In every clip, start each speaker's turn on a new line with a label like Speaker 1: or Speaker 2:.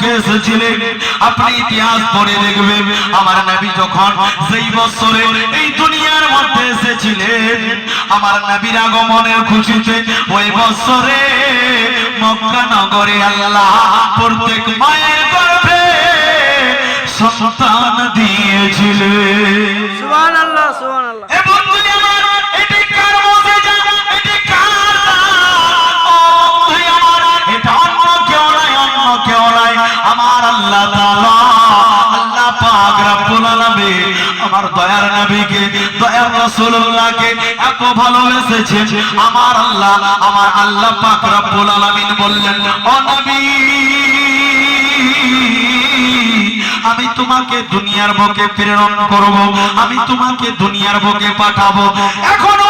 Speaker 1: মক্কে এসেছিলেন। আপনি ইতিহাস পড়ে দেখবেন। আমার নবী যখন সেই বছরে এই দুনিয়ার মধ্যে এসেছিলেন আমার নবীর আগমনের খুশিতে ওই বছরে মক্কা নগরে আল্লাহ প্রত্যেক মায়ের গর্ভে সন্তান দিয়েছিলেন।
Speaker 2: সুবহানাল্লাহ সুবহানাল্লাহ।
Speaker 1: এ আমার দয়ার নবীকে, দয়ার রাসূলুল্লাহকে এত ভালোবেসেছেন। আমার আল্লাহ আমার আল্লাহ পাক রব্বুল আলামিন বললেন, ও নবী, আমি তোমাকে দুনিয়ার বুকে প্রেরণ করব, আমি তোমাকে দুনিয়ার বুকে পাঠাবো। এখনও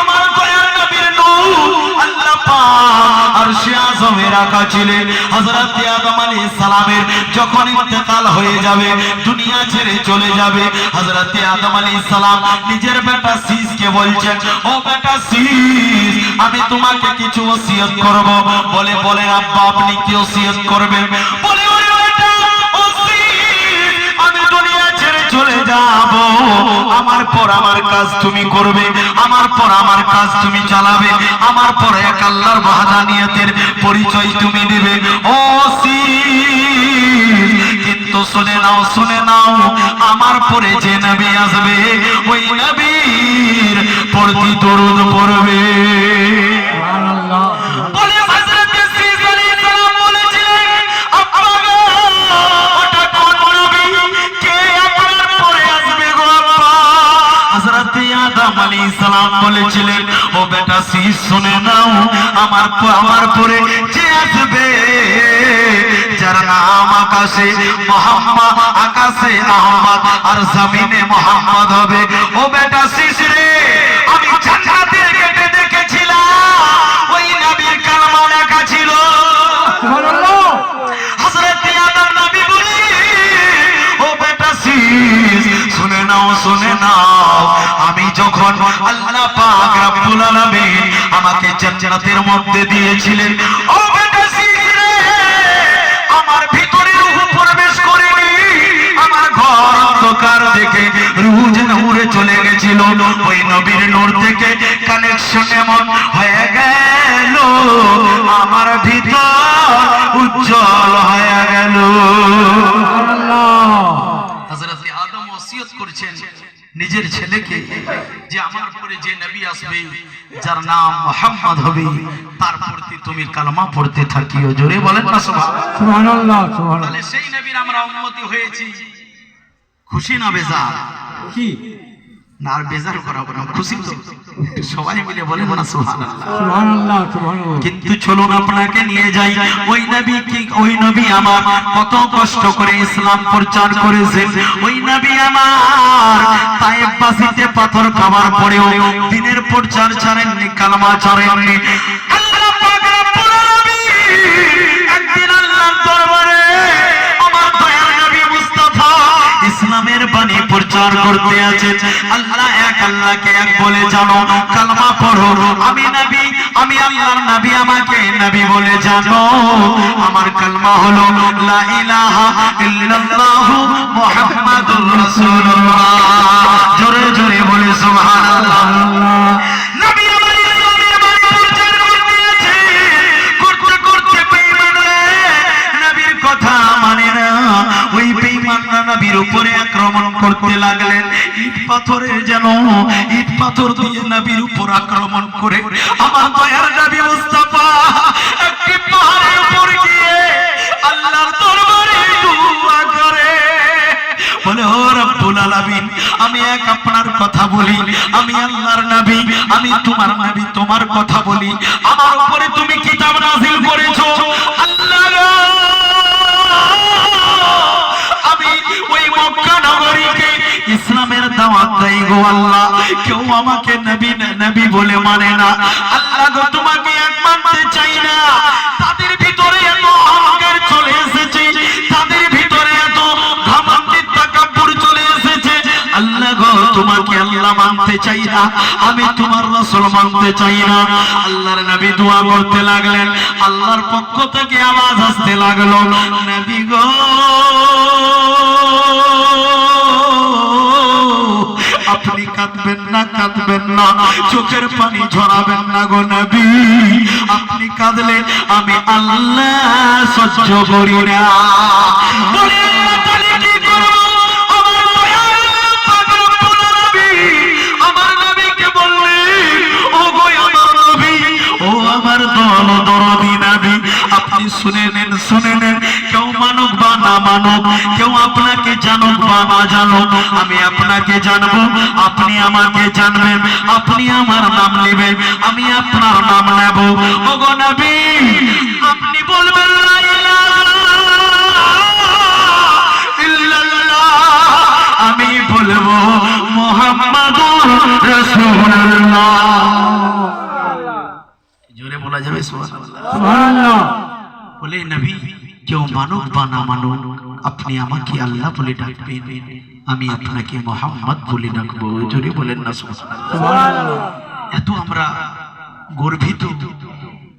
Speaker 1: আমার দয়ার নবীর নূর আল্লাহ পাক আরশে আজমে রাখা ছিলেন হযরত আদম আলাইহিস সালামের যখন ইন্তেকাল হয়ে যাবে, দুনিয়া ছেড়ে চলে যাবে, হযরত আদম আলাইহিস সালাম নিজের বেটা সিসকে বলছেন, ও বেটা সিস আমি তোমাকে কিছু ওসিয়ত করব। বলে বলে, আব্বা, আপনি কি ওসিয়ত করবেন? বলে যাব। আমার পর আমার কাজ তুমি করবে, আমার পর আমার কাজ তুমি চালাবে, আমার পর এক আল্লাহর ওয়াহদানিয়তের পরিচয় তুমি দিবে। ও শীষ কিন্তু শুনে নাও শুনে নাও, আমার পরে যে নবী আসবে, ওই নবীর পড়বে। বলে সালাম বলেছিলেন, ও বেটা শীষ শুনে নাও, আমার আমার পরে যে আসবে, যার নাম আকাশে মোহাম্মদ আকাশে আহমদ আর জমিনে মোহাম্মদ হবে। ও বেটা শীষ জান্নাতের মধ্যে দিয়েছিলেন। ও বেটা শীষ আমার ভিতরে রূহ প্রবেশ করেনি। আমার ঘর অন্ধকার দেখে রূহ যেন উড়ে চলে গেছিল। ওই নবীর নূর থেকে কানেকশন এমন হয়ে গেল। আমার ভিতর উজ্জ্বল হয়ে গেল। হযরত আদম ওসিয়ত করেছেন নিজের ছেলেকে। যে আমার পরে যে নবী আসবে যার নাম মোহাম্মদ হবে তার প্রতি তুমি কালমা পড়তে থাকিও। জোরে বলেন না সুবহানাল্লাহ। তাহলে সেই নবীর আমরা উম্মতি হয়েছি। খুশি না বেজার?
Speaker 3: কি?
Speaker 1: না আর বেজার করাবো না খুশি তো? সবাই মিলে বলে না সুবহানাল্লাহ।
Speaker 3: সুবহানাল্লাহ সুবহানাল্লাহ।
Speaker 1: কিন্তু চলুন আপনাকে নিয়ে যাই ওই নবী কি ওই নবী আমার কত কষ্ট করে ইসলাম প্রচার করেছেন। ওই নবী আমার তায়েব বাসিতে পাথর খাবার পরেও দিনের পর চার ছাড়েননি কালমা ছাড়েননি। প্রচার করতে আছেন। আল্লাহ এক আল্লাহকে এক বলে জানো, কালমা পড়ো। আমি নবী, আমি আল্লাহর নবী, আমাকে নবী বলে জানো। আমার কালমা হলো, লা ইলাহা ইল্লাল্লাহ মুহাম্মাদুর রাসূলুল্লাহ। জোরে জোরে বলে সুবহানাল্লাহ। নবীর উপরে আক্রমণ করতে লাগলেন। ইট পাথরের যেন, ইট পাথর দিয়ে নবীর উপর আক্রমণ করে আমার দয়ার নবী মুস্তাফা একটি পাহাড়ের উপর গিয়ে আল্লাহর দরবারে দোয়া করে। বলে, ও রব্বুল আলামিন, আমি এক আপনার কথা বলি, আমি আল্লাহর নবী, আমি তোমার নবী, তোমার কথা বলি। আমার উপরে তুমি গো আল্লাহ, কেউ আমাকে নবী নবী বলে মানে না। আল্লাহ গো, তোমাকে এক মানতে চাই না। তাদের ভিতরে এত অহংকার চলে এসেছে। তাদের ভিতরে এত তাকাব্বুর চলে এসেছে। আল্লাহ গো, তোমাকে আল্লাহ মানতে চাই না। আমি তোমার রাসূল মানতে চাই না। আল্লাহর নবী দোয়া করতে লাগলেন। আল্লাহর পক্ষ থেকে আওয়াজ আসতে লাগল। নবী গো। কাঁদবেন না কাঁদবেন না। চোখের পানি ঝরাবেন না গো নবী। আপনি কাঁদলে আমি আল্লাহ সহ্য করি না? আমার দল দরদি নবী, আপনি শুনে নেন শুনে নেন কেউ মানুক বা না মানুক কেউ আপনাকে জানুক বা না জানুক আমি আপনাকে জানব আপনি আমাকে জানবেন আপনি আমার নাম নেবেন আমি আপনার নাম নেব। ওগো নবী আপনি বলবেন লা আমি বলব মোহাম্মদুর রাসূলুল্লাহ। জোরে বলা যাবে সুবহানাল্লাহ।
Speaker 3: সুবহানাল্লাহ।
Speaker 1: বলে নবী কেউ মানুক বা না মানুক আপনি আমাকে আল্লাহ বলে ডাকবেন। আমি আপনাকে মোহাম্মদ বলে ডাকবো। জোরে বলেন না এত আমরা গর্বিত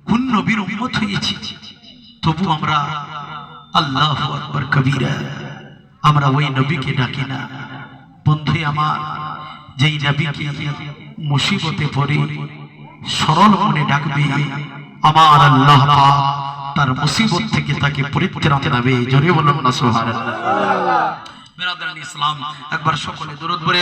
Speaker 1: কোন নবীর উম্মত হয়েছি। তবু আমরা আল্লাহ আকবর কবিরা। আমরা ওই নবীকে ডাকি না। বন্ধু আমার যেই নবীকে মুসিবতে পড়ে সরল মনে ডাকবে আমার আল্লাহ আপনার মুসিবত থেকে তাকে পরিত্রাণ দেবে। জোরে বলুন না, সুবহানাল্লাহ। ইসলাম, একবার সকলে দরুদ পড়ে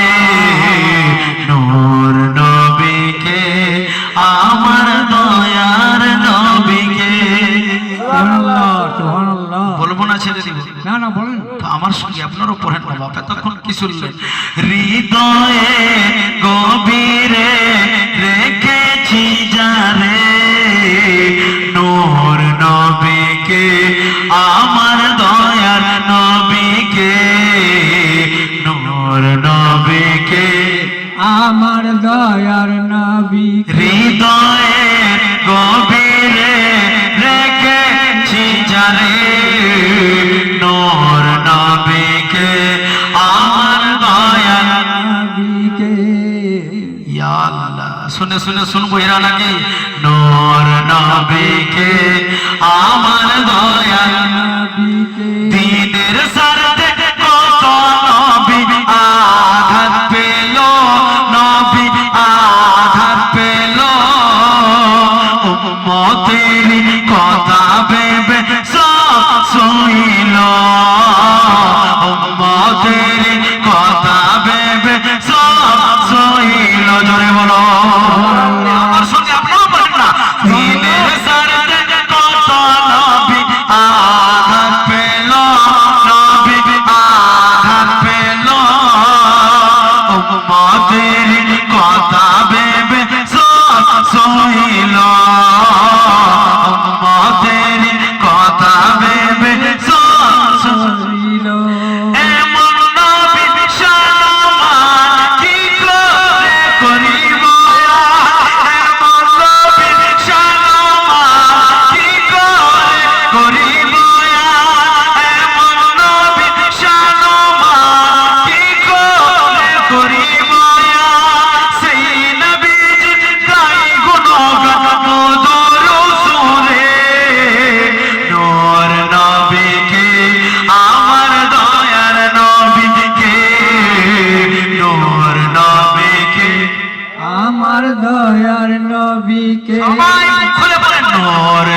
Speaker 1: না
Speaker 3: বলেন?
Speaker 1: আমার সঙ্গে আপনারও পড়েন না বাপ এতক্ষণ কি শুনলেন? হৃদয়ে গভীরে রেখেছি যারে শুনে শুনে শুনব এরা নাকি? নূর নবীকে, আমার দয়াল দিনের সারতে কত নবী আঘাত পেল? নবী আঘাত পেল? উম্মতের কথা ভেবে সইল উম্মতের আমার দয়ার
Speaker 3: নবীকে।
Speaker 1: সবাই খুলে বলেন নূর